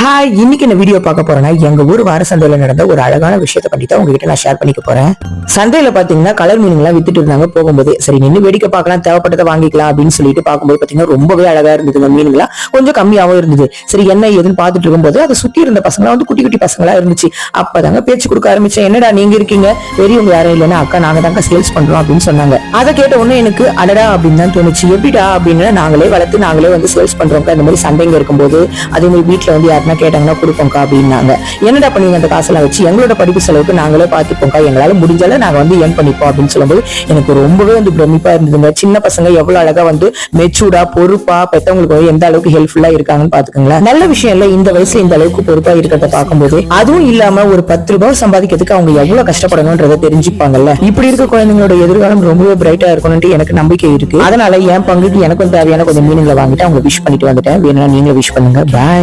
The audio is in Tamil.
ஹாய் இன்னைக்கு இந்த வீடியோ பார்க்க போறேன்னா எங்க ஊர் வார சந்தையில நடந்த ஒரு அழகான விஷயத்தை பத்தி தான் உங்ககிட்ட நான் ஷேர் பண்ணிக்க போறேன். சந்தையில பாத்தீங்கன்னா கலர் மீன்லாம் வித்துட்டு இருந்தாங்க போகும்போது சரி நின்று வேடிக்கை பார்க்கலாம் தேவைப்பட்டதை வாங்கிக்கலாம் அப்படின்னு சொல்லிட்டு பார்க்கும்போது பாத்தீங்கன்னா ரொம்பவே அழகா இருந்ததுங்க. மீன்களாம் கொஞ்சம் கம்மியாவும் இருந்தது. சரி என்ன ஏதுன்னு பார்த்துட்டு இருக்கும்போது அதை சுத்தி இருந்த பசங்களா வந்து குட்டி குட்டி பசங்களா இருந்துச்சு. அப்பதாங்க பேச்சு கொடுக்க ஆரம்பிச்சேன். என்னடா நீங்க இருக்கீங்க? பெரியவங்க யாரும் இல்லைன்னா அக்கா நாங்க தாங்க சேல்ஸ் பண்றோம் அப்படின்னு சொன்னாங்க. அதை கேட்ட உடனே எனக்கு அடடா அப்படின்னு தான் தோணுச்சு. எப்படிடா அப்படின்னு நாங்களே வளர்த்து நாங்களே வந்து சேல்ஸ் பண்றோம் இந்த மாதிரி சந்தைங்க இருக்கும்போது அதே மாதிரி வீட்டுல வந்து கேட்டாங்கன்னா கொடுப்போம்க்கா அப்படின்னாங்க. என்னடா பண்ணுவீங்க அந்த காசெல்லாம் வச்சு எங்களோட படிப்பு செலவுக்கு நாங்களே பார்த்துப்போம்க்கா எங்களால முடிஞ்சாலும் நாங்கள் வந்து ஏன் பண்ணிப்போம் அப்படின்னு சொல்லும்போது எனக்கு ரொம்பவே வந்து பிரமிப்பா இருந்ததுங்க. சின்ன பசங்க எவ்வளவு அழகா வந்து மெச்சூர்டா பொறுப்பா பெத்தவங்களுக்கு வந்து எந்த அளவுக்கு ஹெல்ப்ஃபுல்லா இருக்காங்கன்னு பாத்துக்கோங்களேன். நல்ல விஷயம் இல்ல இந்த வயசுல இந்த அளவுக்கு பொறுப்பா இருக்கிறத பார்க்கும்போது அதுவும் இல்லாம ஒரு பத்து ரூபாய் சம்பாதிக்கிறதுக்கு அவங்க எவ்வளவு கஷ்டப்படணும்ன்றத தெரிஞ்சுப்பாங்கல்ல. இப்படி இருக்க குழந்தைங்களோட எதிர்காலம் ரொம்பவே பிரைட்டா இருக்கணும்னு எனக்கு நம்பிக்கை இருக்கு. அதனால என் பங்குக்கு எனக்கும் தேவையான கொஞ்சம் மீன்களை வாங்கிட்டு அவங்க விஷ் பண்ணிட்டு வந்துட்டேன். வேணும்னா நீங்க விஷ் பண்ணுங்க. பாய்